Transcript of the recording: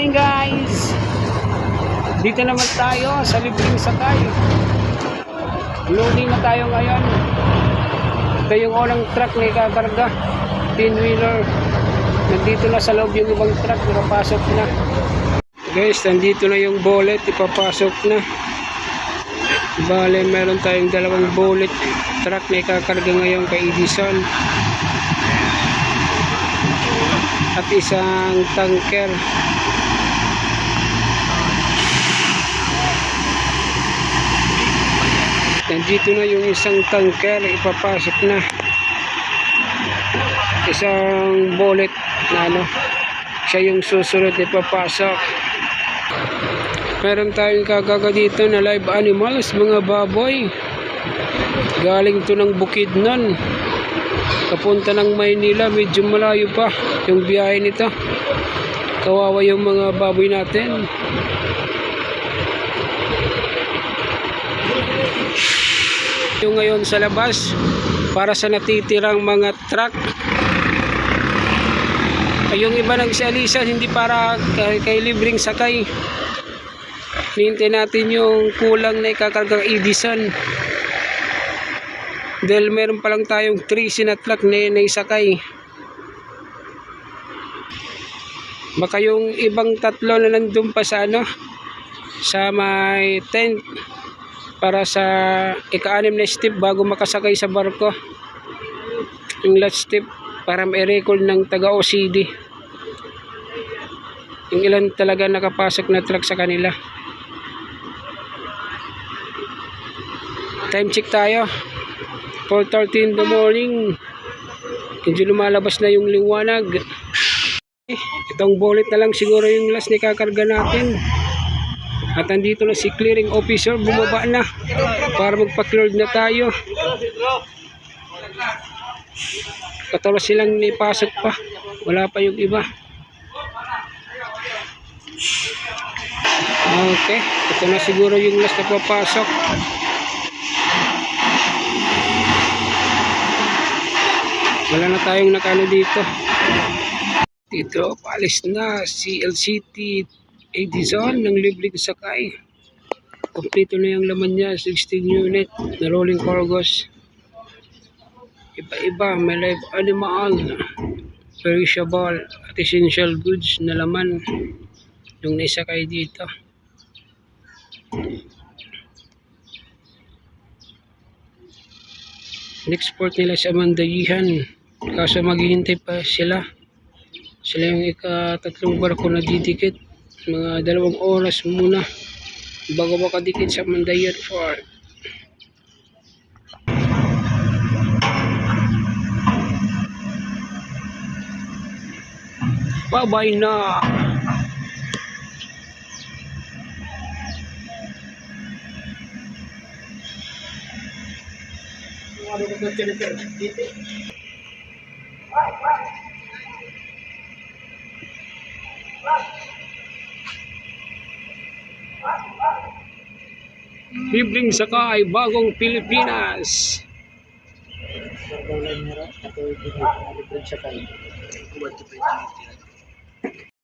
morning guys! Dito naman tayo sa libreng sakay. Loading na tayo ngayon. Ito yung unang truck na ikakarga. Tin-wheeler. Nandito na sa loob yung ibang truck. Nakapasok na. Guys, nandito na yung bullet. Ipapasok na. Bale, meron tayong dalawang bullet truck na ikakarga ngayon kay Edison. At isang tanker. Nandito na yung isang tanker, ipapasok na. Isang bullet na ano, siya yung susunod ipapasok. Meron tayong kagaga dito na live animals, mga baboy. Galing to ng bukid nun. Kapunta ng Maynila, medyo malayo pa yung biyahe nito. Kawawa yung mga baboy natin. Yung ngayon sa labas para sa natitirang mga truck. Ay, Yung iba nagsalisan hindi para kay, kay libreng sakay. Hintay natin yung kulang na ikakargang Edison. Dahil meron pa lang tayong 3 na truck na naisakay. Baka yung ibang tatlo na nandun pa sa ano, sa may tent para sa ika-anim na step bago makasakay sa barko. Yung last step para may record ng taga OCD. Yung ilan talaga nakapasok na truck sa kanila. Time check tayo. 4.30 in the morning. Medyo lumalabas na yung liwanag. Itong bullet na lang siguro yung last na kakarga natin. At andito na si clearing officer, bumaba na para magpa-cleared na tayo. Katulad silang nipasok pa. Wala pa yung iba. Okay, ito na siguro yung last na papasok. Wala na tayong nakano dito. Dito, paalis na si LCT Edison ng libreng sakay. Kompleto na yung laman niya, 16 unit na rolling cargos. Iba-iba, may live animal, perishable at essential goods na laman yung naisakay dito. Next-port nila sa Mandayihan. Kaso maghihintay pa sila. Sila yung ikatatlong barko na didikit. Mga dalawang oras muna bago makadikit sa Mandayan Fort. Bye-bye na! Libreng sakay, bagong Pilipinas. Nila, ako yung libreng sakay.